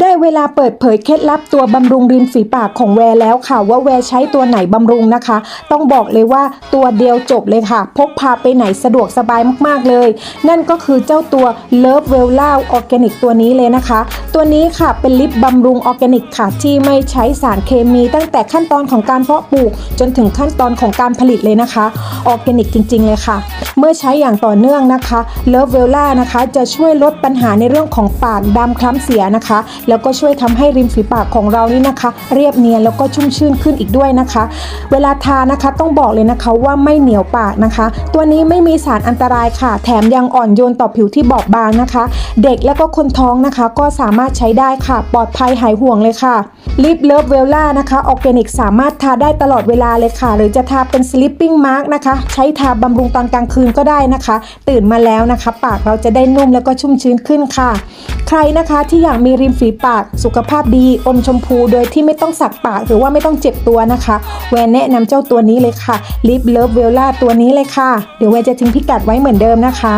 ได้เวลาเปิดเผยเคล็ดลับตัวบำรุงริมฝีปากของแวร์แล้วค่ะว่าแวร์ใช้ตัวไหนบำรุงนะคะ ต้องบอกเลยว่าตัวเดียวจบเลยค่ะ พกพาไปไหนสะดวกสบายมากๆเลย นั่นก็คือเจ้าตัว Love w e l l a ออร์แกนิกตัวนี้เลยนะคะ ตัวนี้ค่ะเป็นลิปบำรุงออร์แกนิกค่ะ ที่ไม่ใช้สารเคมีตั้งแต่ขั้นตอนของการเพาะปลูก จนถึงขั้นตอนของการผลิตเลยนะคะออร์แกนิกจริง ๆ เลยค่ะ เมื่อใช้อย่างต่อเนื่องนะคะ Love w e l l a นะคะจะช่วยลดปัญหาในเรื่องของปากดำคล้ำเสียนะคะ แล้วก็ช่วยทำให้ริมฝีปากของเรานี่นะคะ เรียบเนียนแล้วก็ชุ่มชื่นขึ้นอีกด้วยนะคะ เวลาทานะคะต้องบอกเลยนะคะว่าไม่เหนียวปากนะคะ ตัวนี้ไม่มีสารอันตรายค่ะ แถมยังอ่อนโยนต่อผิวที่บอบบางนะคะ เด็กและก็คนท้องนะคะ ก็สามารถใช้ได้ค่ะ ปลอดภัยหายห่วงเลยค่ะลิปเลิฟเวลล่านะคะออร์แกนิกสามารถทาได้ตลอดเวลาเลยค่ะ หรือจะทาเป็นสลิปปิ้งมาร์กนะคะ ใช้ทาบำรุงตอนกลางคืนก็ได้นะคะ ตื่นมาแล้วนะคะ ปากเราจะได้นุ่มแล้วก็ชุ่มชื้นขึ้นค่ะ ใครนะคะที่อยากมีริมฝีปากสุขภาพดีอมชมพู โดยที่ไม่ต้องสักปากหรือว่าไม่ต้องเจ็บตัวนะคะ แวนแนะนำเจ้าตัวนี้เลยค่ะลิปเลิฟเวลล่าตัวนี้เลยค่ะ เดี๋ยวแวนจะทิ้งพิกัดไว้เหมือนเดิมนะคะ